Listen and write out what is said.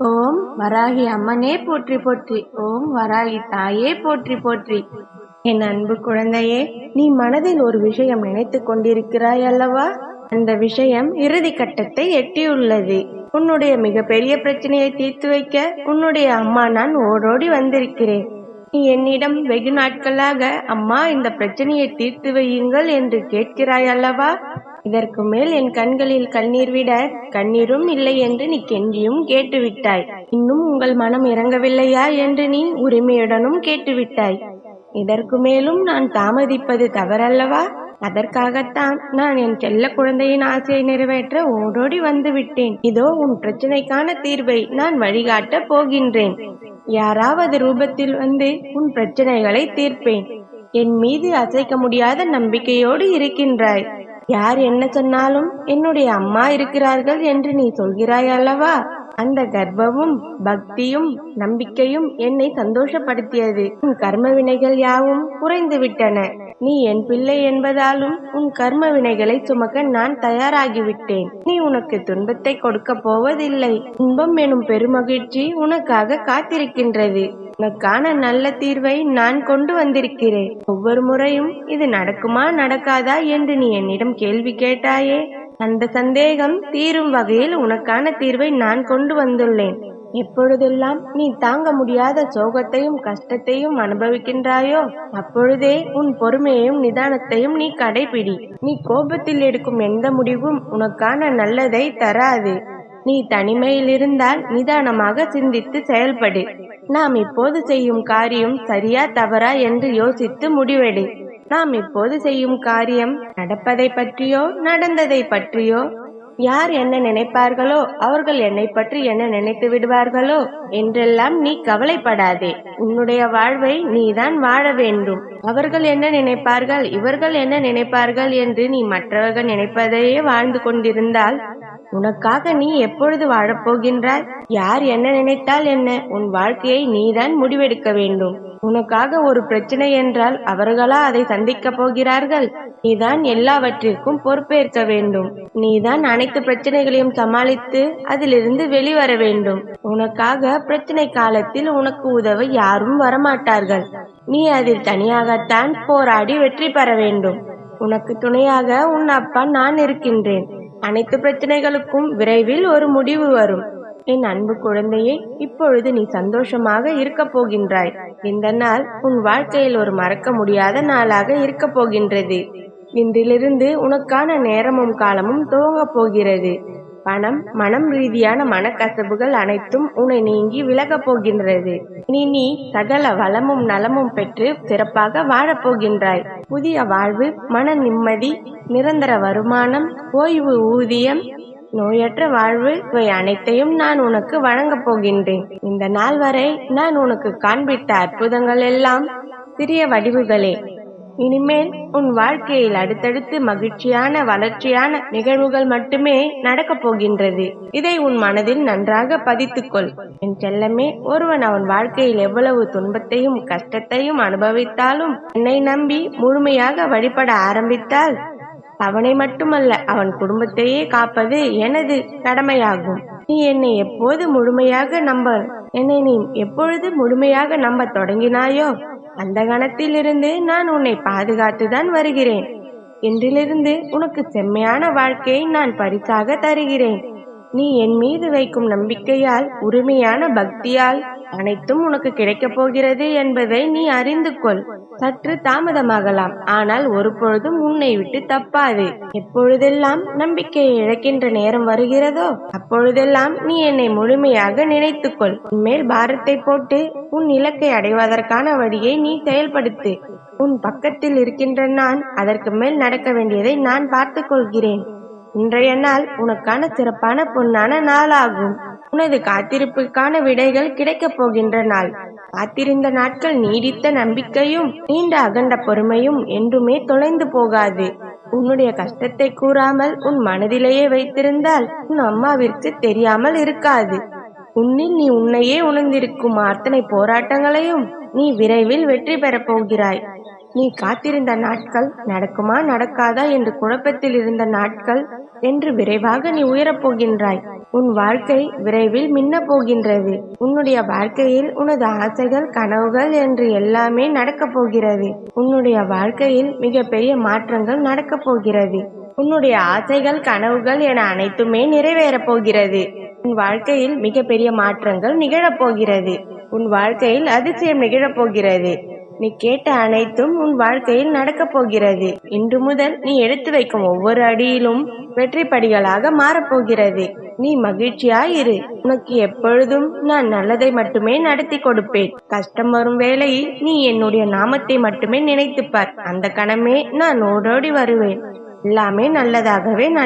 ஓம் வராகி அம்மனே போற்றி போற்றி. ஓம் வராகி தாயே போற்றி போற்றி. என் அன்பு குழந்தையே நீ மனதில் ஒரு விஷயம் நினைத்துக் கொண்டிருக்கிறாய் அல்லவா? அந்த விஷயம் இறுதி கட்டத்தை எட்டியுள்ளது. உன்னுடைய மிகப்பெரிய பிரச்சனையை தீர்த்து வைக்க உன்னுடைய அம்மா நான் ஓடோடி வந்திருக்கிறேன். நீ என்னிடம் வெகு நாட்களாக அம்மா இந்த பிரச்சனையை தீர்த்து வையுங்கள் என்று கேட்கிறாய் அல்லவா? இதற்கு மேல் என் கண்களில் கண்ணீர் விட கண்ணீரும் இல்லை என்று நீ கெஞ்சியும் கேட்டுவிட்டாய். இன்னும் உங்கள் மனம் இறங்கவில்லையா என்று நீ உரிமையுடனும் கேட்டுவிட்டாய். இதற்கு மேலும் நான் தாமதிப்பது தவறல்லவா? அதற்காகத்தான் நான் என் செல்ல குழந்தையின் ஆசையை நிறைவேற்ற ஓடோடி வந்து விட்டேன் இதோ உன் பிரச்சனைக்கான தீர்வை நான் வழிகாட்ட போகின்றேன். யாராவது ரூபத்தில் வந்து உன் பிரச்சனைகளை தீர்ப்பேன். என் மீது அசைக்க முடியாத நம்பிக்கையோடு இருக்கின்றாய். யார் என்ன சொன்னாலும் என்னுடைய அம்மா இருக்கிறார்கள் என்று நீ சொல்கிறாய் அல்லவா? அந்த கர்ப்பமும் பக்தியும் நம்பிக்கையும் என்னை சந்தோஷப்படுத்தியது. உன் கர்ம வினைகள் யாவும் குறைந்து விட்டன. நீ என் பிள்ளை என்பதாலும் உன் கர்ம வினைகளை சுமக்க நான் தயாராகிவிட்டேன். நீ உனக்கு துன்பத்தை கொடுக்க போவதில்லை. துன்பம் எனும் பெருமகிழ்ச்சி உனக்காக காத்திருக்கின்றது. உனக்கான நல்ல தீர்வை நான் கொண்டு வந்திருக்கிறேன். ஒவ்வொரு முறையும் இது நடக்குமா நடக்காதா என்று நீ என்னிடம் கேள்வி கேட்டாயே. அந்த சந்தேகம் தீரும் வகையில் உனக்கான தீர்வை நான் கொண்டு வந்துள்ளேன். எப்பொழுதெல்லாம் நீ தாங்க முடியாத சோகத்தையும் கஷ்டத்தையும் அனுபவிக்கின்றாயோ அப்பொழுதே உன் பொறுமையையும் நிதானத்தையும் நீ கடைபிடி. நீ கோபத்தில் எடுக்கும் எந்த முடிவும் உனக்கான நல்லதை தராது. நீ தனிமையில் இருந்தால் நிதானமாக சிந்தித்து செயல்படு. நாம் இப்போது செய்யும் காரியம் சரியா தவறா என்று யோசித்து முடிவெடு. நாம் இப்போது செய்யும் காரியம் நடப்பதை பற்றியோ நடந்ததை பற்றியோ? யார் என்ன நினைப்பார்களோ அவர்கள் என்னை பற்றி என்ன நினைத்து விடுவார்களோ என்றெல்லாம் நீ கவலைப்படாதே. உன்னுடைய வாழ்வை நீதான் வாழ வேண்டும். அவர்கள் என்ன நினைப்பார்கள் இவர்கள் என்ன நினைப்பார்கள் என்று நீ மற்றவர்கள் நினைப்பதையே வாழ்ந்து கொண்டிருந்தால் உனக்காக நீ எப்பொழுது வாழப்போகின்றாய்? யார் என்ன நினைத்தால் என்ன? உன் வாழ்க்கையை நீதான் முடிவெடுக்க வேண்டும். உனக்காக ஒரு பிரச்சனை என்றால் அவர்களா அதை சந்திக்க போகிறார்கள்? நீதான் எல்லாவற்றிற்கும் பொறுப்பேற்க வேண்டும். நீதான் அனைத்து பிரச்சனைகளையும் சமாளித்து அதிலிருந்து வெளிவர வேண்டும். உனக்காக பிரச்சனை காலத்தில் உனக்கு உதவ யாரும் வரமாட்டார்கள். நீ அதில் தனியாகத்தான் போராடி வெற்றி பெற வேண்டும். உனக்கு துணையாக உன் அப்பா நான் இருக்கின்றேன். அனைத்து பிரச்சனைகளுக்கும் விரைவில் ஒரு முடிவு வரும். என் அன்பு குழந்தையே இப்பொழுது நீ சந்தோஷமாக இருக்க போகின்றாய். இந்த நாள் உன் வாழ்க்கையில் ஒரு மறக்க முடியாத நாளாக இருக்க போகின்றது. இன்றிலிருந்து உனக்கான நேரமும் காலமும் துவங்கப் போகிறது. பணம் மனம் ரீதியான மனக்கசபுகள் அனைத்தும் உன்னை நீங்கி விலகப் போகின்றது. இனி நீ சகல வளமும் நலமும் பெற்று சிறப்பாக வாழப்போகின்றாய். புதிய வாழ்வு மன நிம்மதி நிரந்தர வருமானம் ஓய்வு ஊதியம் நோயற்ற வாழ்வு இவை அனைத்தையும் நான் உனக்கு வழங்கப் போகின்றேன். இந்த நாள் வரை நான் உனக்கு காண்பித்த அற்புதங்கள் எல்லாம் சிறிய வடிவுகளே. இனிமேல் உன் வாழ்க்கையில் அடுத்தடுத்து மகிழ்ச்சியான வளர்ச்சியான நிகழ்வுகள் மட்டுமே நடக்கப் போகின்றது. இதை உன் மனதில் நன்றாக பதித்துக்கொள் என் செல்லமே ஒருவன் அவன் வாழ்க்கையில் எவ்வளவு துன்பத்தையும் கஷ்டத்தையும் அனுபவித்தாலும் என்னை நம்பி முழுமையாக வழிபட ஆரம்பித்தால் அவனை மட்டுமல்ல அவன் குடும்பத்தையே காப்பது எனது கடமையாகும். நீ என்னை எப்போது முழுமையாக நம்ப என்னை நீ எப்பொழுது முழுமையாக நம்ப தொடங்கினாயோ அந்த கணத்திலிருந்து நான் உன்னை பாதுகாத்துதான் வருகிறேன். இன்றிலிருந்து உனக்கு செம்மையான வாழ்க்கையை நான் பரிசாக தருகிறேன். நீ என் மீது வைக்கும் நம்பிக்கையால் உரிமையான பக்தியால் அனைத்தும் உனக்கு கிடைக்கப் போகிறது என்பதை நீ அறிந்து கொள். சற்று தாமதமாகலாம். ஆனால் ஒரு பொழுதும் உன்னை விட்டு தப்பாது. எப்பொழுதெல்லாம் நம்பிக்கையை இழக்கின்ற நேரம் வருகிறதோ அப்பொழுதெல்லாம் நீ என்னை முழுமையாக நினைத்துக்கொள் உன்மேல் பாரத்தை போட்டு உன் இலக்கை அடைவதற்கான வழியை நீ செயல்படுத்து. உன் பக்கத்தில் இருக்கின்ற நான் அதற்கு மேல் நடக்க வேண்டியதை நான் பார்த்துக் கொள்கிறேன். இன்றைய நாள் உனக்கான சிறப்பான பொன்னான நாளாகும். உனது காத்திருப்புக்கான விடைகள் கிடைக்கப் போகின்ற நாள். காத்திருந்த நாட்கள் நீடித்த நம்பிக்கையும் நீண்ட அகண்ட பொறுமையும் என்றுமே தொலைந்து போகாது. உன்னுடைய கஷ்டத்தை கூறாமல் உன் மனதிலேயே வைத்திருந்தால் உன் அம்மாவிற்கு தெரியாமல் இருக்காது. உன்னில் நீ உன்னையே உணர்ந்திருக்கும் அத்தனை போராட்டங்களையும் நீ விரைவில் வெற்றி பெறப் போகிறாய். நீ காத்திருந்த நாட்கள் நடக்குமா நடக்காதா என்று குழப்பத்தில் இருந்த நாட்கள் என்று விரைவாக நீ உயரப் போகின்றாய். உன் வாழ்க்கை விரைவில் மின்னப் போகின்றது. உன்னுடைய வாழ்க்கையில் உனது ஆசைகள் கனவுகள் என்று எல்லாமே நடக்கப் போகிறது. உன்னுடைய வாழ்க்கையில் மிகப்பெரிய மாற்றங்கள் நடக்கப் போகிறது. உன்னுடைய ஆசைகள் கனவுகள் என அனைத்துமே நிறைவேறப் போகிறது. உன் வாழ்க்கையில் மிகப்பெரிய மாற்றங்கள் நிகழப் போகிறது. உன் வாழ்க்கையில் அதிசயம் நிகழப் போகிறது. நீ கேட்ட அனைத்தும் உன் வாழ்க்கையில் நடக்கப் போகிறது. இன்று முதல் நீ எடுத்து வைக்கும் ஒவ்வொரு அடியிலும் வெற்றி படிகளாக மாறப்போகிறது. நீ மகிழ்ச்சியாயிரு. உனக்கு எப்பொழுதும் நான் நல்லதை மட்டுமே நடத்தி கொடுப்பேன். கஷ்டம் வரும் வேளையில் நீ என்னுடைய நாமத்தை மட்டுமே நினைத்துப்பார். அந்த கணமே நான் ஓடோடி வருவேன். எல்லாமே நல்லதாகவே நட